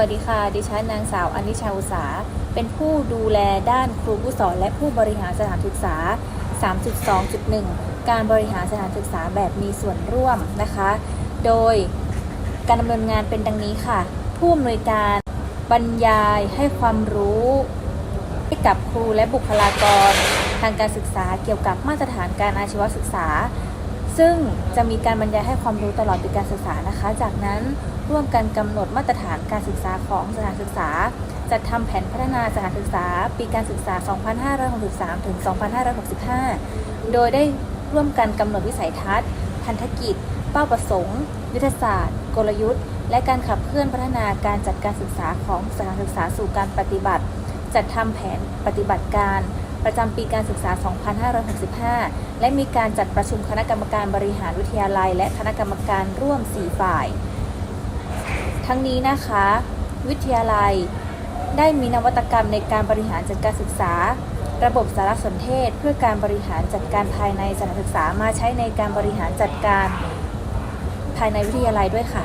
วัสดีค่ะ ดิฉันนางสาวอนิชาอุตสา เป็นผู้ดูแลด้านครูผู้สอนและผู้บริหารสถานศึกษา 3.2.1 การบริหารสถานศึกษาแบบมีส่วนร่วมนะคะ โดยการดำเนินงานเป็นดังนี้ค่ะ ผู้อำนวยการบรรยายให้ความรู้ให้กับครูและบุคลากร ทางการศึกษาเกี่ยวกับมาตรฐานการอาชีวศึกษา ซึ่งจะมีการบรรยายให้ความรู้ตลอดปีการศึกษานะคะ จากนั้นร่วมกันกำหนดมาตรฐานการศึกษาของสถานศึกษา จัดทำแผนพัฒนาสถานศึกษา ปีการศึกษา 2563 ถึง 2565 โดยได้ร่วมกันกำหนดวิสัยทัศน์ พันธกิจ เป้าประสงค์ ยุทธศาสตร์ กลยุทธ์ และการขับเคลื่อนพัฒนาการจัดการศึกษาของสถานศึกษาสู่การปฏิบัติ จัดทำแผนปฏิบัติการ ประจำปีการศึกษา 2565 และมีการจัดประชุมคณะกรรมการบริหารวิทยาลัย และคณะกรรมการร่วม 4 ฝ่าย ทั้งนี้นะคะ วิทยาลัยได้มีนวัตกรรมในการบริหารจัดการศึกษา ระบบสารสนเทศ เพื่อการบริหารจัดการภายในสถานศึกษามาใช้ในการบริหารจัดการภายในวิทยาลัยด้วยค่ะ